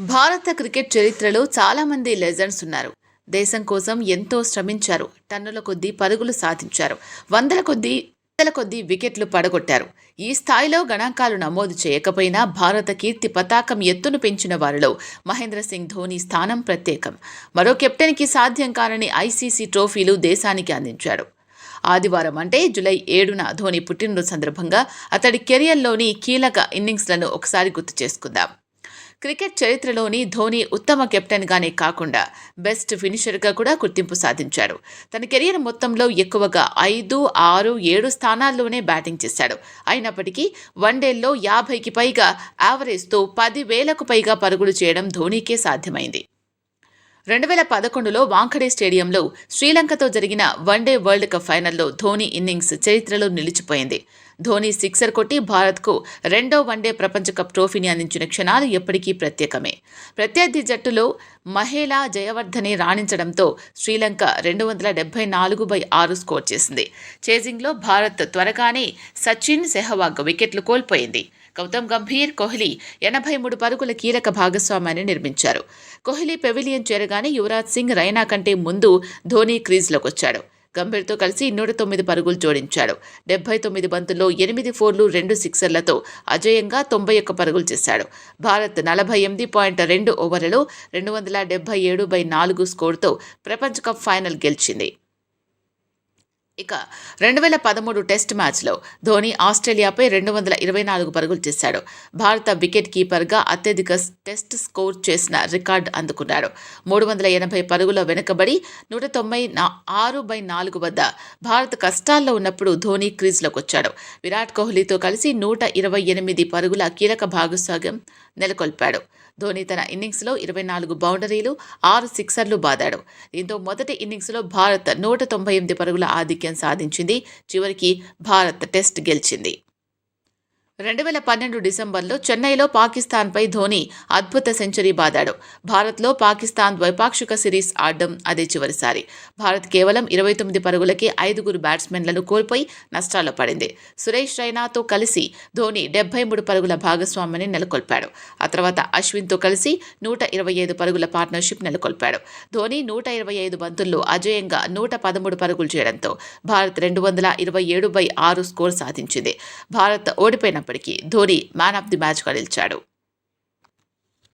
భారత క్రికెట్ చరిత్రలో చాలామంది లెజెండ్స్ ఉన్నారు. దేశం కోసం ఎంతో శ్రమించారు. టన్నుల కొద్దీ పరుగులు సాధించారు. వందల కొద్దీ వందల కొద్దీ వికెట్లు పడగొట్టారు. ఈ స్థాయిలో గణాంకాలు నమోదు చేయకపోయినా భారత కీర్తి పతాకం ఎత్తును పెంచిన వారిలో మహేంద్ర సింగ్ ధోని స్థానం ప్రత్యేకం. మరో కెప్టెన్కి సాధ్యం కానని ఐసీసీ ట్రోఫీలు దేశానికి అందించాడు. ఆదివారం అంటే జూలై ఏడున ధోని పుట్టినరోజు సందర్భంగా అతడి కెరియర్లోని కీలక ఇన్నింగ్స్లను ఒకసారి గుర్తు చేసుకుందాం. క్రికెట్ చరిత్రలోని ధోని ఉత్తమ కెప్టెన్గానే కాకుండా బెస్ట్ ఫినిషర్గా కూడా గుర్తింపు సాధించాడు. తన కెరియర్ మొత్తంలో ఎక్కువగా ఐదు ఆరు ఏడు స్థానాల్లోనే బ్యాటింగ్ చేశాడు. అయినప్పటికీ వన్డేల్లో యాభైకి పైగా యావరేజ్తో పది వేలకు పైగా పరుగులు చేయడం ధోనీకే సాధ్యమైంది. రెండు వేల పదకొండులో వాంఖడే స్టేడియంలో శ్రీలంకతో జరిగిన వన్డే వరల్డ్ కప్ ఫైనల్లో ధోని ఇన్నింగ్స్ చరిత్రలో నిలిచిపోయింది. ధోని సిక్సర్ కొట్టి భారత్కు రెండో వన్డే ప్రపంచ కప్ ట్రోఫీని అందించిన క్షణాలు ఎప్పటికీ ప్రత్యేకమే. ప్రత్యర్థి జట్టులో మహేలా జయవర్ధనే రాణించడంతో శ్రీలంక రెండు వందల డెబ్బై నాలుగు బై ఆరు స్కోర్ చేసింది. చేజింగ్లో భారత్ త్వరగానే సచిన్ సెహవాగ్ వికెట్లు కోల్పోయింది. గౌతమ్ గంభీర్ కోహ్లీ ఎనభై మూడు పరుగుల కీలక భాగస్వామ్యాన్ని నిర్మించారు. కోహ్లీ పెవిలియన్ చేరగానే యువరాజ్ సింగ్ రైనా కంటే ముందు ధోని క్రీజ్లోకి వచ్చాడు గంభీర్తో కలిసి నూట తొమ్మిది పరుగులు జోడించాడు. డెబ్బై తొమ్మిది బంతుల్లో ఎనిమిది ఫోర్లు రెండు సిక్సర్లతో అజయంగా తొంభై ఒక్క పరుగులు చేశాడు. భారత్ నలభై ఎనిమిది పాయింట్ రెండు ఓవర్లలో రెండు వందల డెబ్బై ఏడు బై నాలుగు స్కోర్తో ప్రపంచ కప్ ఫైనల్ గెలిచింది. ఇక రెండు వేల పదమూడు టెస్ట్ మ్యాచ్లో ధోని ఆస్ట్రేలియాపై రెండు వందల ఇరవై నాలుగు పరుగులు చేశాడు. భారత వికెట్ కీపర్గా అత్యధిక టెస్ట్ స్కోర్ చేసిన రికార్డు అందుకున్నాడు. మూడు వందల ఎనభై పరుగుల వెనుకబడి నూట తొంభై ఆరు బై నాలుగు వద్ద భారత్ కష్టాల్లో ఉన్నప్పుడు ధోని క్రీజ్లోకి వచ్చాడు విరాట్ కోహ్లీతో కలిసి నూట ఇరవై ఎనిమిది పరుగుల కీలక భాగస్వామ్యం నెలకొల్పాడు. ధోని తన ఇన్నింగ్స్లో ఇరవై నాలుగు బౌండరీలు ఆరు సిక్సర్లు బాదాడు. దీంతో మొదటి ఇన్నింగ్స్లో భారత్ నూట తొంభై ఎనిమిది పరుగుల ఆధిక్యం సాధించింది. చివరికి భారత్ టెస్ట్ గెలిచింది. రెండు వేల పన్నెండు డిసెంబర్లో చెన్నైలో పాకిస్తాన్పై ధోని అద్భుత సెంచరీ బాదాడు. భారత్లో పాకిస్తాన్ ద్వైపాక్షిక సిరీస్ ఆడడం అదే చివరిసారి. భారత్ కేవలం ఇరవై తొమ్మిది పరుగులకే ఐదుగురు బ్యాట్స్మెన్లను కోల్పోయి నష్టాల్లో పడింది. సురేష్ రైనాతో కలిసి ధోని డెబ్బై మూడు పరుగుల భాగస్వామ్యాన్ని నెలకొల్పాడు. ఆ తర్వాత అశ్విన్తో కలిసి నూట ఇరవై ఐదు పరుగుల పార్ట్నర్షిప్ నెలకొల్పాడు. ధోని నూట ఇరవై ఐదు బంతుల్లో అజేయంగా నూట పదమూడు పరుగులు చేయడంతో భారత్ రెండు వందల ఇరవై ఏడు బై ఆరు స్కోర్ సాధించింది. భారత్ ఓడిపోయిన అయినప్పటికీ ధోని మ్యాన్ ఆఫ్ ది మ్యాచ్గా నిలిచాడు.